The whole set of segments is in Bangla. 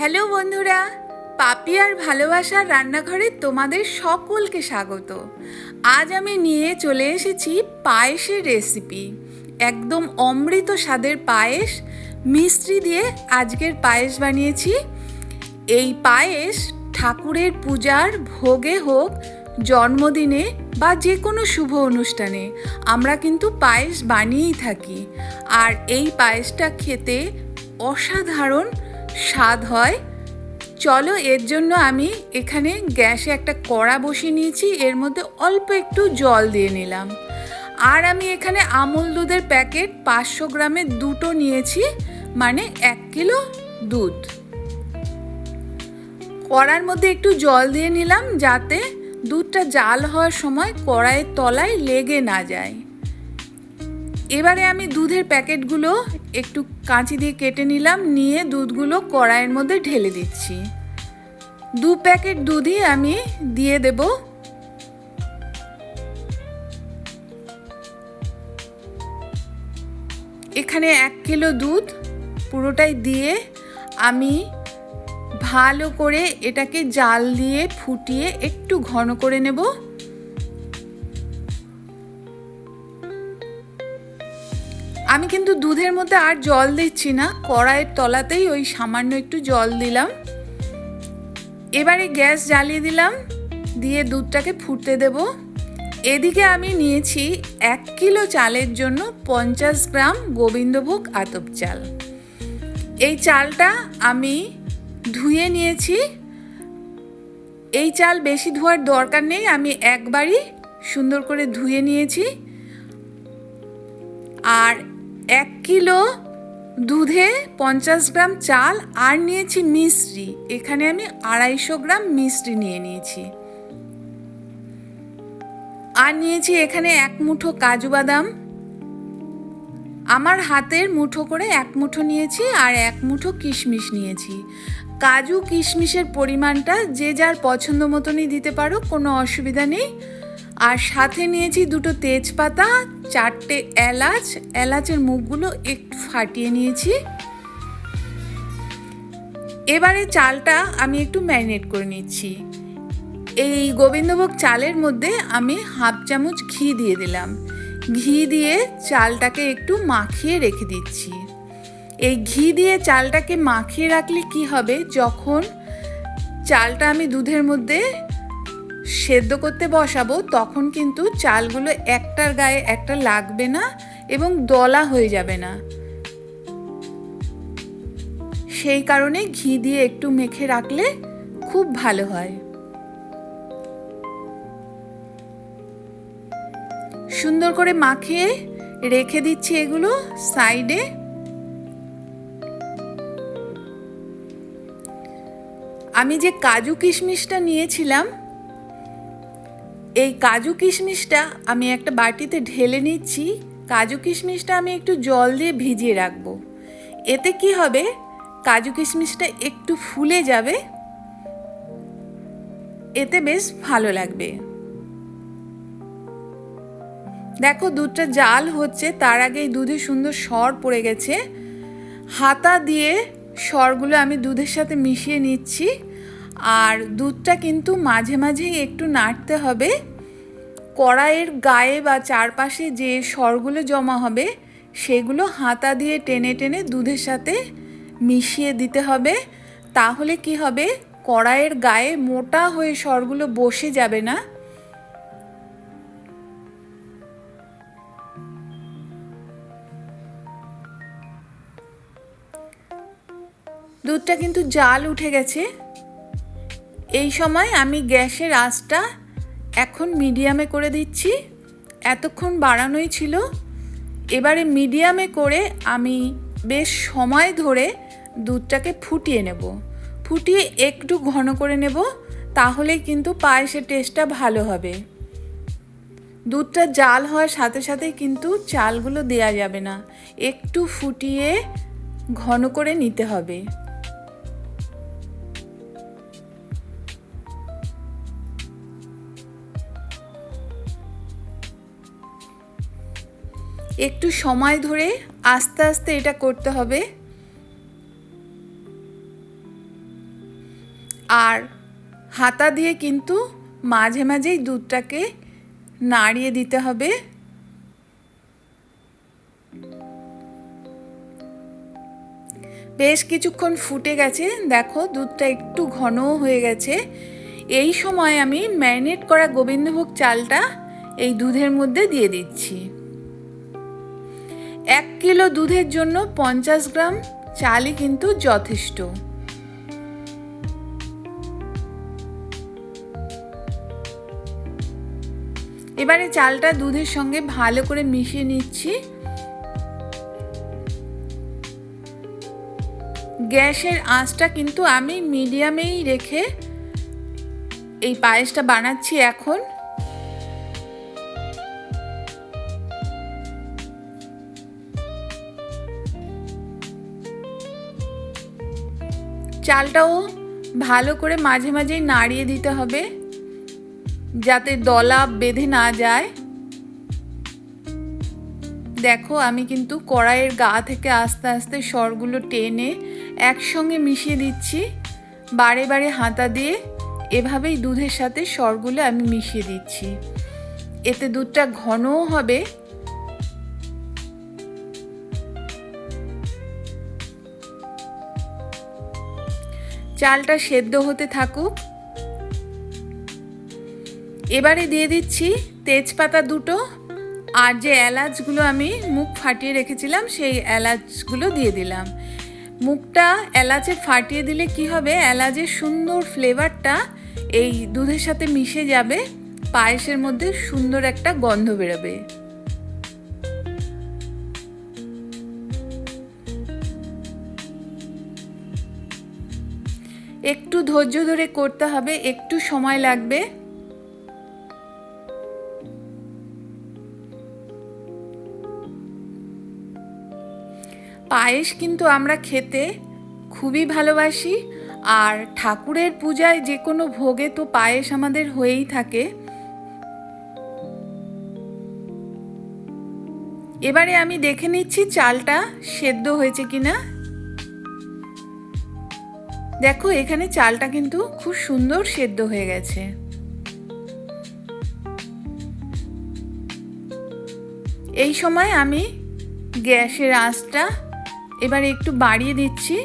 হ্যালো বন্ধুরা পাপি আর ভালোবাসার রান্নাঘরে তোমাদের সকলকে স্বাগত। আজ আমি নিয়ে চলে এসেছি পায়েসের রেসিপি একদম অমৃত স্বাদের পায়েস, মিষ্টি দিয়ে আজকের পায়েস বানিয়েছি। এই পায়েস ঠাকুরের পূজার ভোগে হোক, জন্মদিনে বা যে কোনো শুভ অনুষ্ঠানে, আমরা কিন্তু পায়েস বানিয়েই থাকি। আর এই পায়েসটা খেতে অসাধারণ স্বাদ হয়। চলো, এর জন্য আমি এখানে গ্যাসে একটা কড়া বসিয়ে নিয়েছি, এর মধ্যে অল্প একটু জল দিয়ে নিলাম। আর আমি এখানে আমুল দুধের প্যাকেট পাঁচশো গ্রামের দুটো নিয়েছি মানে এক কিলো দুধ। কড়ার মধ্যে একটু জল দিয়ে নিলাম, যাতে দুধটা জাল হওয়ার সময় কড়াইয়ের তলায় লেগে না যায়। এবারে আমি দুধের প্যাকেটগুলো একটু কাঁচি দিয়ে কেটে নিলাম, নিয়ে দুধগুলো কড়াইয়ের মধ্যে ঢেলে দিচ্ছি। দু প্যাকেট দুধই আমি দিয়ে দেব। এখানে এক কিলো দুধ পুরোটাই দিয়ে আমি ভালো করে এটাকে জাল দিয়ে ফুটিয়ে একটু ঘন করে নেব। আমি কিন্তু দুধের মধ্যে আর জল দিচ্ছি না, কড়াইয়ের তলাতেই ওই সামান্য একটু জল দিলাম। এবারে গ্যাস জ্বালিয়ে দিলাম, দিয়ে দুধটাকে ফুটতে দেব। এদিকে আমি নিয়েছি এক কিলো চালের জন্য পঞ্চাশ গ্রাম গোবিন্দভোগ আতপ চাল। এই চালটা আমি ধুয়ে নিয়েছি। এই চাল বেশি ধোয়ার দরকার নেই, আমি একবারই সুন্দর করে ধুয়ে নিয়েছি। আর এক কিলো দুধে পঞ্চাশ গ্রাম চাল আর নিয়েছি মিশ্রি এখানে আমি আড়াইশো গ্রাম মিশ্রি নিয়ে নিয়েছি। আর নিয়েছি এখানে এক মুঠো কাজু বাদাম। আমার হাতের মুঠো করে এক মুঠো নিয়েছি আর এক মুঠো কিশমিশ নিয়েছি। কাজু কিশমিশের পরিমাণটা যে যার পছন্দ মতনই দিতে পারো, কোনো অসুবিধা নেই। আর সাথে নিয়েছি দুটো তেজপাতা, চারটে এলাচ। এলাচের মুখগুলো একটু ফাটিয়ে নিয়েছি। এবারে চালটা আমি একটু ম্যারিনেট করে নিচ্ছি। এই গোবিন্দভোগ চালের মধ্যে আমি হাফ চামচ ঘি দিয়ে দিলাম। ঘি দিয়ে চালটাকে একটু মাখিয়ে রেখে দিচ্ছি। এই ঘি দিয়ে চালটাকে মাখিয়ে রাখলে কি হবে? যখন চালটা আমি দুধের মধ্যে সেদ্ধ করতে বসাবো, তখন কিন্তু চালগুলো একটার গায়ে একটা লাগবে না এবং দলা হয়ে যাবে না। সেই কারণে ঘি দিয়ে একটু মেখে রাখলে খুব ভালো হয়। সুন্দর করে মাখিয়ে রেখে দিচ্ছি এগুলো সাইডে। আমি যে কাজু কিশমিশটা নিয়েছিলাম এই কাজু কিশমিশটা আমি একটা বাটিতে ঢেলে নিচ্ছি। কাজু কিশমিশটা আমি একটু জল দিয়ে ভিজিয়ে রাখব। এতে কি হবে? কাজু কিশমিশটা একটু ফুলে যাবে। এতে বেশ ভালো লাগবে। দেখো, দুধটা জাল হচ্ছে, তার আগেই দুধে সুন্দর সর পড়ে গেছে। হাতা দিয়ে সরগুলো আমি দুধের সাথে মিশিয়ে নিচ্ছি। আর দুধটা কিন্তু মাঝে মাঝেই একটু নাড়তে হবে। কড়াইয়ের গায়ে বা চারপাশে যে সরগুলো জমা হবে, সেগুলো হাতা দিয়ে টেনে টেনে দুধের সাথে মিশিয়ে দিতে হবে। তাহলে কি হবে? কড়াইয়ের গায়ে মোটা হয়ে সরগুলো বসে যাবে না। দুধটা কিন্তু জাল উঠে গেছে। এই সময় আমি গ্যাসের আঁচটা এখন মিডিয়ামে করে দিচ্ছি। এতক্ষণ বাড়ানোই ছিল। এবারে মিডিয়ামে করে আমি বেশ সময় ধরে দুধটাকে ফুটিয়ে নেব। ফুটিয়ে একটু ঘন করে নেব তাহলে কিন্তু পায়েসের টেস্টটা ভালো হবে। দুধটা জাল হওয়ার সাথে সাথে কিন্তু চালগুলো দেয়া যাবে না। একটু ফুটিয়ে ঘন করে নিতে হবে। একটু সময় ধরে আস্তে আস্তে এটা করতে হবে। আর হাতা দিয়ে কিন্তু মাঝে মাঝেই দুধটাকে নাড়িয়ে দিতে হবে। বেশ কিছুক্ষণ ফুটে গেছে। দেখো দুধটা একটু ঘনও হয়ে গেছে। এই সময় আমি ম্যারিনেট করা গোবিন্দভোগ চালটা এই দুধের মধ্যে দিয়ে দিচ্ছি। এক কিলো দুধের জন্য পঞ্চাশ গ্রাম চালই কিন্তু যথেষ্ট। এবারে চালটা দুধের সঙ্গে ভালো করে মিশিয়ে নিচ্ছি। গ্যাসের আঁচটা কিন্তু আমি মিডিয়ামেই রেখে এই পায়েসটা বানাচ্ছি এখন। চালটাও ভালো করে মাঝে মাঝেই নাড়িয়ে দিতে হবে, যাতে দলা বেঁধে না যায়। দেখো, আমি কিন্তু কড়াইয়ের গা থেকে আস্তে আস্তে সরগুলো টেনে একসঙ্গে মিশিয়ে দিচ্ছি। বারে বারে হাতা দিয়ে এভাবেই দুধের সাথে সরগুলো আমি মিশিয়ে দিচ্ছি। এতে দুধটা ঘনও হবে চালটা সেদ্ধ হতে থাকুক। এবারে দিয়ে দিচ্ছি তেজপাতা দুটো আর যে এলাচগুলো আমি মুখ ফাটিয়ে রেখেছিলাম, সেই এলাচগুলো দিয়ে দিলাম। মুখটা এলাচে ফাটিয়ে দিলে কি হবে? এলাচের সুন্দর ফ্লেভারটা এই দুধের সাথে মিশে যাবে, পায়েসের মধ্যে সুন্দর একটা গন্ধ বেরোবে। ধৈর্য ধরে করতে হবে, একটু সময় লাগবে। পায়েস কিন্তু আমরা খেতে খুবই ভালোবাসি, আর ঠাকুরের পূজায় যে কোনো ভোগে তো পায়েস আমাদের হয়েই থাকে। এবারে আমি দেখে নিচ্ছি চালটা সেদ্ধ হয়েছে কিনা। দেখো, এখানে চালটা কিন্তু খুব সুন্দর সেদ্ধ হয়ে গেছে। এই সময় আমি গ্যাসের আঁচটা এবার একটু বাড়িয়ে দিচ্ছি।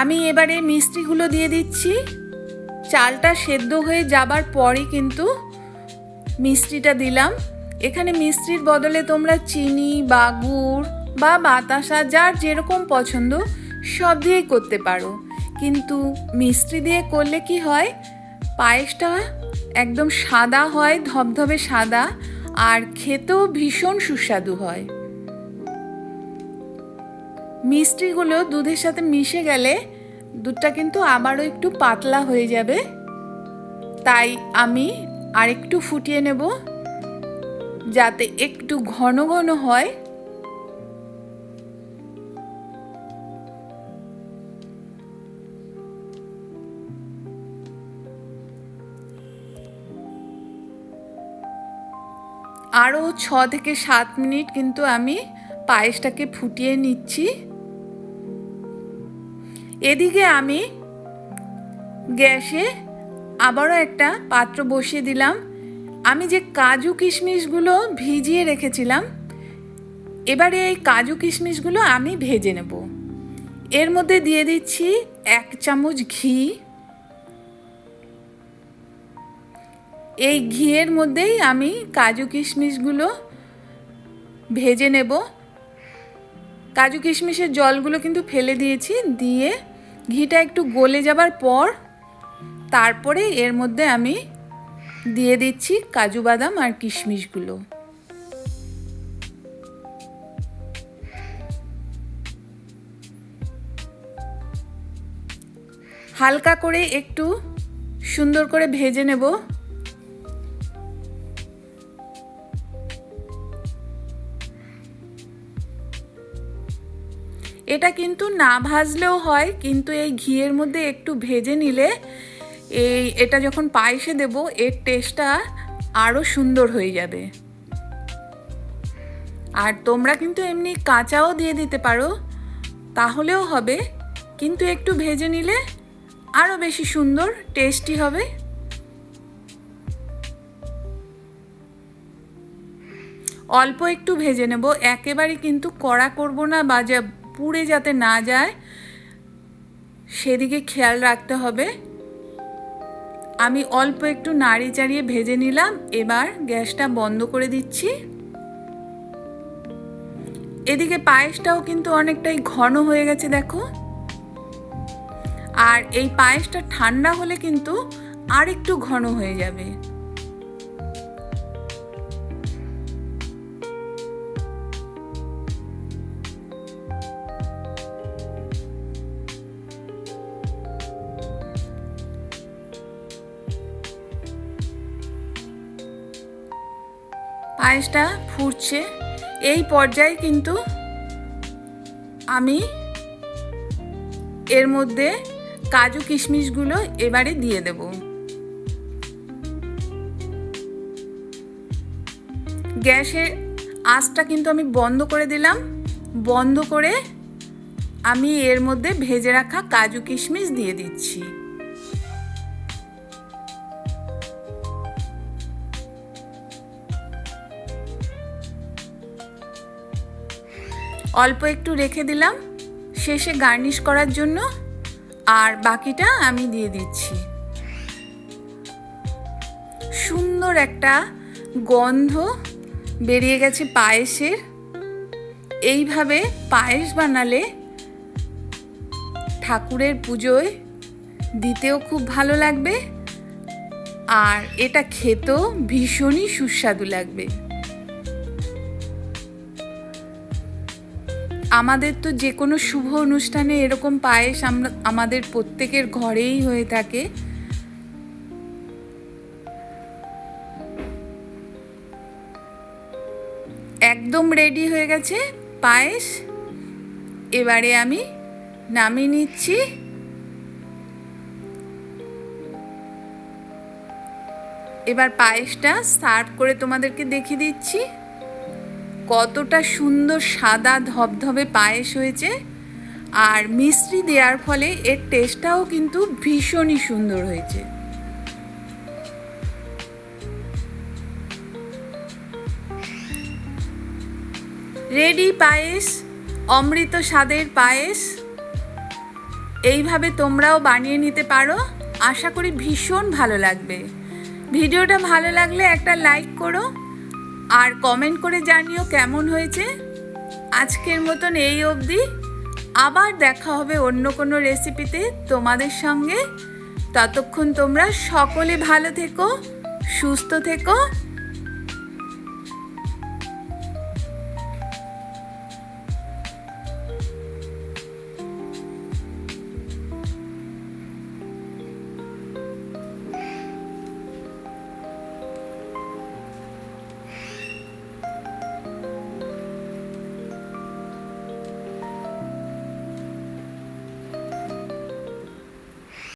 আমি এবারে মিষ্টিগুলো দিয়ে দিচ্ছি। চালটা সেদ্ধ হয়ে যাবার পরই কিন্তু মিষ্টিটা দিলাম। এখানে মিষ্টির বদলে তোমরা চিনি বা গুড় বা বাতাসা, যার যেরকম পছন্দ, সব দিয়েই করতে পারো। কিন্তু মিষ্টি দিয়ে করলে কি হয়? পায়েসটা একদম সাদা হয়, ধবধবে সাদা, আর খেতেও ভীষণ সুস্বাদু হয়। মিষ্টিগুলো দুধের সাথে মিশে গেলে দুধটা কিন্তু আবারও একটু পাতলা হয়ে যাবে। তাই আমি আরেকটু ফুটিয়ে নেব। যাতে একটু ঘন ঘন হয়। আরও ছ থেকে সাত মিনিট কিন্তু আমি পায়েসটাকে ফুটিয়ে নিচ্ছি। এদিকে আমি গ্যাসে আবারও একটা পাত্র বসিয়ে দিলাম। আমি যে কাজু কিশমিশগুলো ভিজিয়ে রেখেছিলাম, এবারে এই কাজু কিশমিশগুলো আমি ভেজে নেব। এর মধ্যে দিয়ে দিচ্ছি এক চামচ ঘি। এই ঘিয়ের মধ্যেই আমি কাজু কিশমিশগুলো ভেজে নেব। কাজু কিশমিশের জলগুলো কিন্তু ফেলে দিয়েছি, দিয়ে ঘিটা একটু গলে যাবার পর, তারপরে এর মধ্যে আমি দিয়ে দিচ্ছি কাজু বাদাম আর কিশমিশগুলো। হালকা করে একটু সুন্দর করে ভেজে নেব। এটা কিন্তু না ভাজলেও হয়, কিন্তু এই ঘিয়ের মধ্যে একটু ভেজে নিলে এই, এটা যখন পায়েসে দেব, এর টেস্টটা আরও সুন্দর হয়ে যাবে। আর তোমরা কিন্তু এমনি কাঁচাও দিয়ে দিতে পারো, তাহলেও হবে, কিন্তু একটু ভেজে নিলে আরও বেশি সুন্দর টেস্টি হবে। অল্প একটু ভেজে নেব, একেবারে কিন্তু কড়া করব না বা যা পুড়ে যাতে না যায়, সেদিকে খেয়াল রাখতে হবে। আমি অল্প একটু নাড়ি চাড়িয়ে ভেজে নিলাম, এবার গ্যাসটা বন্ধ করে দিচ্ছি। এদিকে পায়েসটাও কিন্তু অনেকটাই ঘন হয়ে গেছে, দেখো। আর এই পায়েসটা ঠান্ডা হলে কিন্তু আর একটু ঘন হয়ে যাবে। পায়েসটা ফুটছে। এই পর্যায়ে কিন্তু আমি এর মধ্যে কাজু কিশমিশগুলো এবারে দিয়ে দেব। গ্যাসের আঁচটা কিন্তু আমি বন্ধ করে দিলাম। বন্ধ করে আমি এর মধ্যে ভেজে রাখা কাজু কিশমিশ দিয়ে দিচ্ছি। অল্প একটু রেখে দিলাম। শেষে গার্নিশ করার জন্য আর বাকিটা আমি দিয়ে দিচ্ছি। সুন্দর একটা গন্ধ বেরিয়ে গেছে পায়েসের। এইভাবে পায়েস বানালে ঠাকুরের পুজোয় দিতেও খুব ভালো লাগবে। আর এটা খেতেও ভীষণই সুস্বাদু লাগবে। আমাদের তো যে কোনো শুভ অনুষ্ঠানে এরকম পায়েস আমরা, আমাদের প্রত্যেকের ঘরেই হয়ে থাকে। একদম রেডি হয়ে গেছে পায়েস। এবারে আমি নামিয়ে নিচ্ছি। এবার পায়েসটা সার্ভ করে তোমাদেরকে দেখিয়ে দিচ্ছি। কতটা সুন্দর সাদা ধবধবে পায়েস হয়েছে আর মিষ্টি দেওয়ার ফলে এর টেস্টটাও কিন্তু ভীষণই সুন্দর হয়েছে। রেডি পায়েস, অমৃত স্বাদের পায়েস, এইভাবে তোমরাও বানিয়ে নিতে পারো। আশা করি ভীষণ ভালো লাগবে। ভিডিওটা ভালো লাগলে একটা লাইক করো। আর কমেন্ট করে জানিও কেমন হয়েছে। আজকের মতন এই অবধি। আবার দেখা হবে অন্য কোনো রেসিপিতে তোমাদের সঙ্গে। ততক্ষণ তোমরা সকলে ভালো থেকো, সুস্থ থেকো।